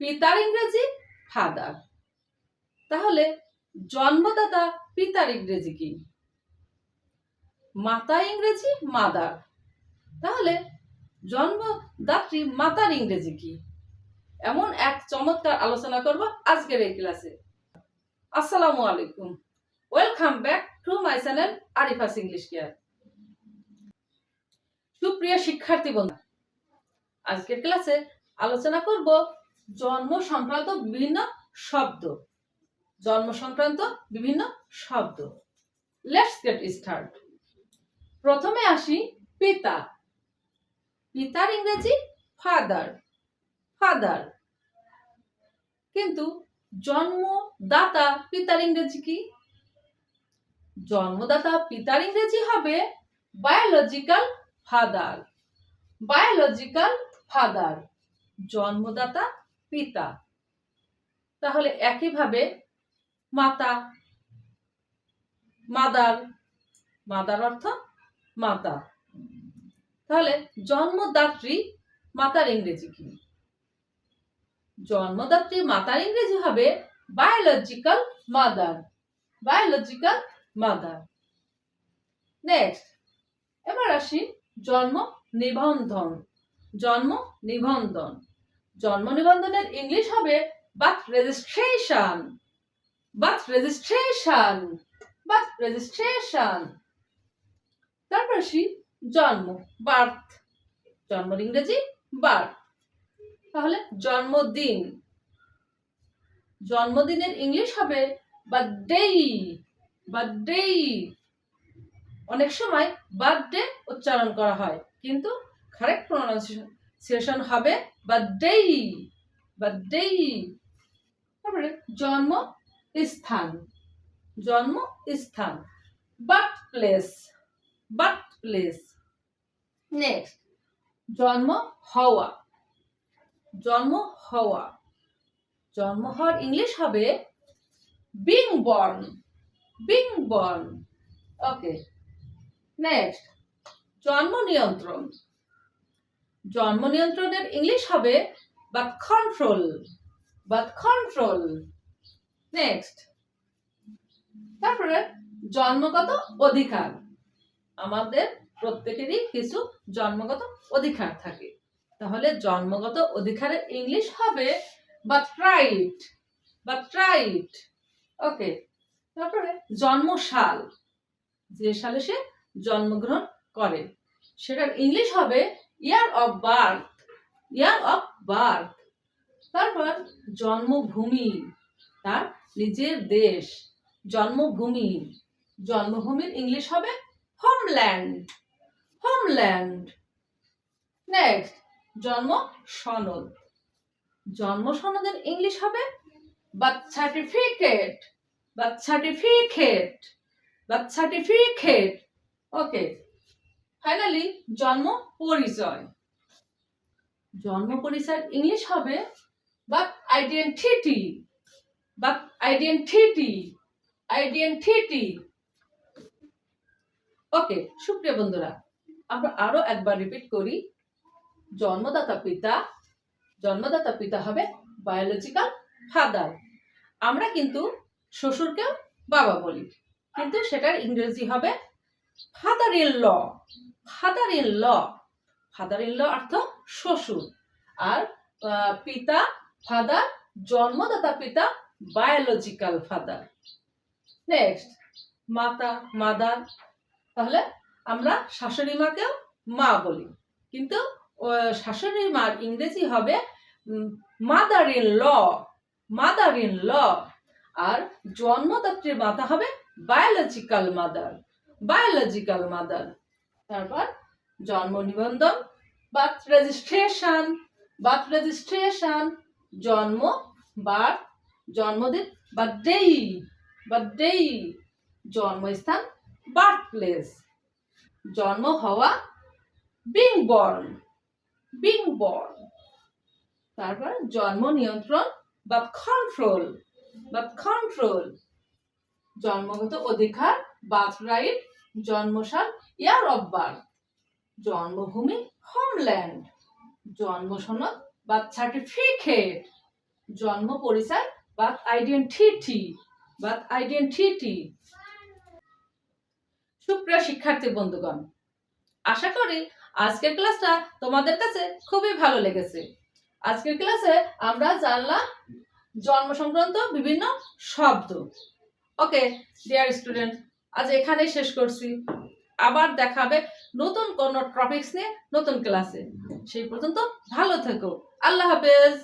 পিতার ইংরেজি, ফাদার। তাহলে জন্মদাতা পিতার ইংরেজি কি? মাতা ইংরেজি, মাদার। তাহলে জন্মদাত্রী মাতার ইংরেজি কি? এমন এক চমৎকার আলোচনা করব আজকের এই ক্লাসে। আসসালামু আলাইকুম। Welcome back to my channel Arifa's English care. সুপ্রিয় শিক্ষার্থী বন্ধু আজকের ক্লাসে আলোচনা করব জন্ম সংক্রান্ত বিভিন্ন শব্দ। জন্ম সংক্রান্ত বিভিন্ন শব্দ। লেটস গেট স্টার্ট প্রথমে আসি পিতা। পিতার ইংরেজি ফাদার ফাদার কিন্তু জন্মদাতা পিতার ইংরেজি কি? জন্মদাতা পিতার ইংরেজি হবে বায়োলজিক্যাল ফাদার বায়োলজিক্যাল ফাদার জন্মদাতা পিতা। তাহলে একইভাবে মাতা, মাদার মাদার অর্থ মাতা। তাহলে জন্মদাত্রী মাতার ইংরেজি কি? জন্মদাত্রী মাতার ইংরেজি হবে biological mother biological mother next এবার আসি জন্ম নিবন্ধন জন্ম নিবন্ধন। জন্ম নিবন্ধনের ইংলিশ হবে birth registration birth registration birth registration তারপর আসি জন্ম বার্থ জন্মের ইংরেজি বার্থ তাহলে জন্মদিন, জন্মদিনের ইংলিশ হবে বার্থডে বার্থডে অনেক সময় বার্থডে উচ্চারণ করা হয়, কিন্তু কারেক্ট প্রনাউন্সিয়েশন হবে, বার্থডে। বার্থডে। তারপরে জন্ম স্থান জন্ম স্থান birth place birth place next. জন্ম হওয়া। জন্ম হওয়া। জন্ম হওয়ার ইংলিশ হবে being born being born okay. Next. জন্ম নিয়ন্ত্রণ। জন্ম নিয়ন্ত্রণের ইংলিশ হবে birth control birth control. Next. তারপরে জন্মগত অধিকার। আমাদের প্রত্যেকেরই কিছু জন্মগত অধিকার থাকে। তাহলে জন্মগত অধিকারের ইংলিশ হবে birth right birth right. Okay, তারপরে জন্মসাল। যে সালে সে জন্মগ্রহণ করে, সেটার ইংলিশ হবে year of birth, year of birth. তারপর জন্মভূমি, তার নিজের দেশ, জন্মভূমি। জন্মভূমির ইংলিশ হবে হোমল্যান্ড হোমল্যান্ড। নেক্সট জন্ম সনদ জন্ম সনদের ইংলিশ হবে birth certificate birth certificate birth certificate. Okay finally জন্ম পরিচয়। জন্ম পরিচয় ইংলিশ হবে birth identity birth identity identity okay সুপ্রিয় বন্ধুরা, আমরা আরও একবার রিপিট করি। জন্মদাতা পিতা জন্মদাতা পিতা হবে বায়োলজিক্যাল ফাদার আমরা কিন্তু শ্বশুরকেও বাবা বলি, কিন্তু সেটার ইংরেজি হবে father in law father in law father in law অর্থ শ্বশুর। আর পিতা ফাদার জন্মদাতা পিতা বায়োলজিক্যাল ফাদার নেক্সট মাতা মাদার তাহলে আমরা শাশুড়ি মাকেও মা বলি। কিন্তু শাশুড়ি মার ইংরেজি হবে mother in law mother in law আর জন্মদাত্রীর মাতা হবে বায়োলজিক্যাল মাদার বায়োলজিক্যাল মাদার তারপর জন্ম নিবন্ধন। বার্থ রেজিস্ট্রেশন বার্থ রেজিস্ট্রেশন, জন্ম, বার্থ, জন্মদিন বার্থডে বার্থডে জন্মস্থান বার্থ প্লেস জন্ম হওয়া বিং বর্ন বিং বর্ন তারপর জন্ম নিয়ন্ত্রণ বা কন্ট্রোল বা কন্ট্রোল জন্মগত অধিকার বার্থ রাইট জন্মসাল ইয়ার অফ বার্থ জন্মভূমি হোমল্যান্ড জন্ম সনদ বার্থ সার্টিফিকেট জন্ম পরিচয় বার্থ আইডেন্টিটি বার্থ আইডেন্টিটি সুপ্রিয় শিক্ষার্থী বন্ধুগণ, আশা করি আজকের ক্লাসটা তোমাদের কাছে খুবই ভালো লেগেছে। আজকের ক্লাসে আমরা জানলাম জন্ম সংক্রান্ত বিভিন্ন শব্দ। ওকে ডিয়ার স্টুডেন্ট আজ এখানেই শেষ করছি। আবার দেখাবে নতুন কোনো টপিকস নিয়ে নতুন ক্লাসে সেই পর্যন্ত ভালো থেকো। আল্লাহ হাফেজ।